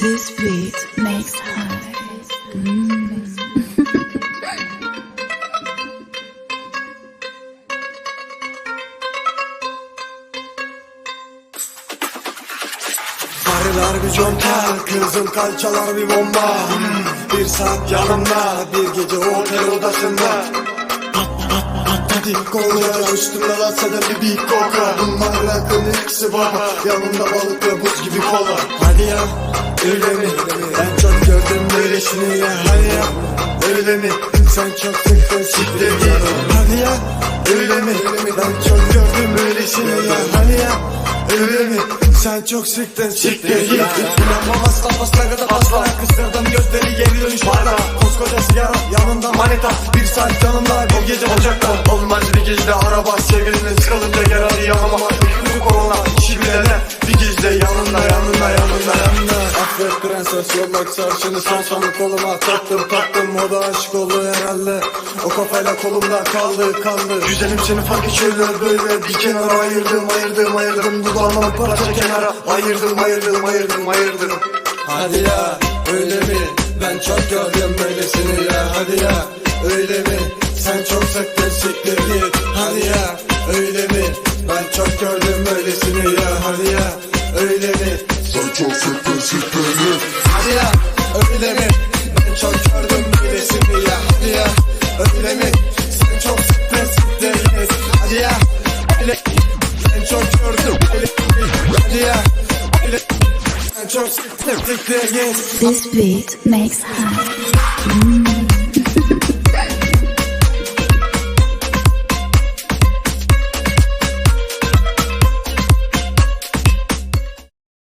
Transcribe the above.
This beat makes high. Karılar bir conta, kızım kalçalar bir bomba. Bir saat yanımda, bir gece otel odasında. Hadi kollara üstümde lasadan bir big coca Bunlar rakın ikisi baba. Yanımda balık ve buz gibi kola öyle mi? Ben çok gördüm böylesini ya Hadi ya. Öyle mi? Sen çok sıktın siktir git. Hadi ya. Öyle mi? Ben çok gördüm böylesini ya Hadi ya. Öyle mi? Sen çok sıktın siktir git. İnanmam asla pasla kadar pasla Kıstırdım gözleri geri dönüş barda Koskoca sigara yanında manita Bir saat yanımda bir gece ocakta Olmaz bir gizli araba sevgilinle sıkılınca gel yanıma Üşüdü korona işi bilene Bir gizli yanında yanında yanında Affet prenses yollak sarışını son sonu koluma Taktım taktım. O da aşık oldu herhalde. O kafayla kolumda kaldı kaldı. Güzelim seni fark şöyle böyle bir kenara ayırdım ayırdım ayırdım. Dudağıma parça kenara. Ayırdım ayırdım ayırdım ayırdım. Hadi ya öyle mi? Ben çok gördüm böylesini ya. Hadi ya öyle mi? Sen çok sıktın siktir git hadi ya öyle mi? Ben çok gördüm böylesini ya. Hadi ya öyle mi çok sıktın git Hadi ya öyle mi? Ben çok gördüm böylesini ya Hadi ya öyle mi? Sen çok sıktın git Hadi ya öyle Ben çok gördüm böylesini Hadi ya öyle Sen çok sıktın git This beat makes high.